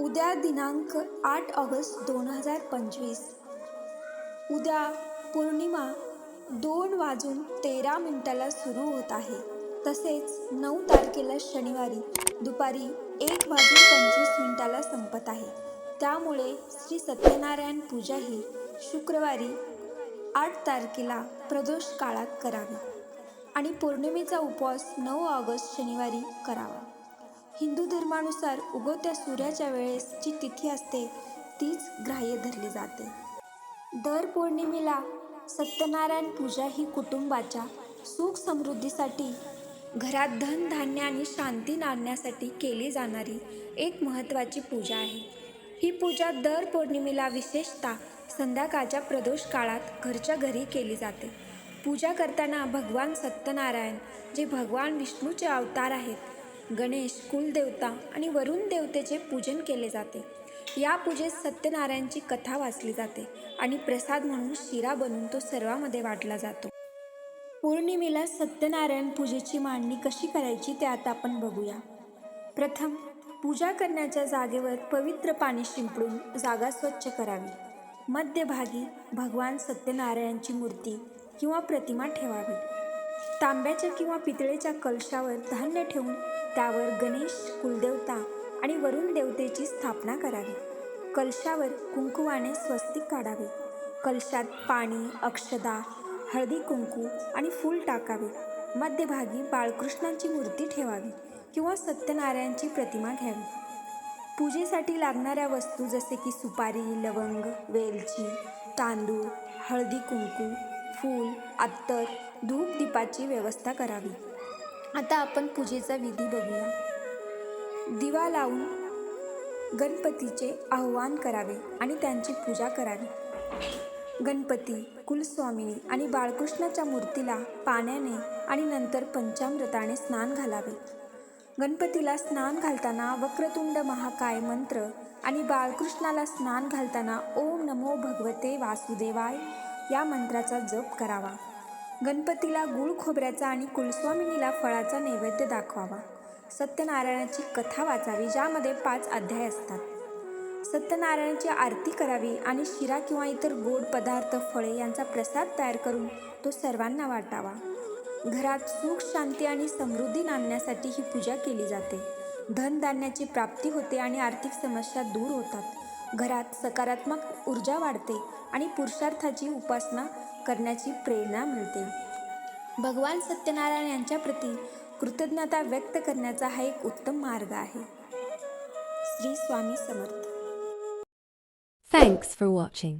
उद्या दिनांक आठ ऑगस्ट दोन हजार पंचवीस. उद्या पौर्णिमा दोन वाजून तेरा मिनिटाला सुरू होत आहे. तसेच नऊ तारखेला शनिवारी दुपारी एक वाजून पंचवीस मिनिटाला संपत आहे. त्यामुळे श्री सत्यनारायण पूजा ही शुक्रवारी आठ तारखेला प्रदोष काळात करावी आणि पौर्णिमेचा उपवास नऊ ऑगस्ट शनिवारी करावा. हिंदू धर्मानुसार उगवत्या सूर्याच्या वेळेस जी तिथी असते तीच ग्राह्य धरली जाते. दर पौर्णिमेला सत्यनारायण पूजा ही कुटुंबाच्या सुख समृद्धीसाठी घरात धन धान्य आणि शांती नाणण्यासाठी केली जाणारी एक महत्त्वाची पूजा आहे. ही पूजा दर पौर्णिमेला विशेषतः संध्याकाळच्या प्रदोष काळात घरच्या घरी केली जाते. पूजा करताना भगवान सत्यनारायण जे भगवान विष्णूचे अवतार आहेत गणेश कुलदेवता आणि वरुण देवतेचे पूजन केले जाते. या पूजेत सत्यनारायणची कथा वाचली जाते आणि प्रसाद म्हणून शिरा बनवून तो सर्वामध्ये वाटला जातो. पौर्णिमेला सत्यनारायण पूजेची मांडणी कशी करायची ते आता आपण बघूया. प्रथम पूजा करण्याच्या जागेवर पवित्र पाणी शिंपडून जागा स्वच्छ करावी. मध्यभागी भगवान सत्यनारायणची मूर्ती किंवा प्रतिमा ठेवावी. तांब्याच्या किंवा पितळेच्या कलशावर धान्य ठेवून त्यावर गणेश कुलदेवता आणि वरुण देवतेची स्थापना करावी. कलशावर कुंकुवाने स्वस्तिक काढावे. कलशात पाणी अक्षदा हळदी कुंकू आणि फूल टाकावे. मध्यभागी बाळकृष्णांची मूर्ती ठेवावी किंवा सत्यनारायणची प्रतिमा घ्यावी. पूजेसाठी लागणाऱ्या वस्तू जसे की सुपारी लवंग वेलची तांदूळ हळदी कुंकू फूल अत्तर धूप दीपाची व्यवस्था करावी. आता आपण पूजेचा विधी बघूया. दिवा लावून गणपतीचे आव्हान करावे आणि त्यांची पूजा करावी. गणपती कुलस्वामिनी आणि बाळकृष्णाच्या मूर्तीला पाण्याने आणि नंतर पंचामृताने स्नान घालावे. गणपतीला स्नान घालताना वक्रतुंड महाकाय मंत्र आणि बाळकृष्णाला स्नान घालताना ओम नमो भगवते वासुदेवाय. या मंत्राचा जप करावा. गणपतीला गुळ खोबऱ्याचा आणि कुलस्वामिनीला फळाचा नैवेद्य दाखवावा. सत्यनारायणाची कथा वाचावी ज्यामध्ये पाच अध्याय असतात. सत्यनारायणाची आरती करावी आणि शिरा किंवा इतर गोड पदार्थ फळे यांचा प्रसाद तयार करून तो सर्वांना वाटावा. घरात सुख शांती आणि समृद्धी नांदण्यासाठी ही पूजा केली जाते. धनधान्याची प्राप्ती होते आणि आर्थिक समस्या दूर होतात. घरात सकारात्मक ऊर्जा वाढते आणि पुरुषार्थाची उपासना करण्याची प्रेरणा मिळते. भगवान सत्यनारायण यांच्या प्रती कृतज्ञता व्यक्त करण्याचा हा एक उत्तम मार्ग आहे. Shri Swami Samarth. Thanks for watching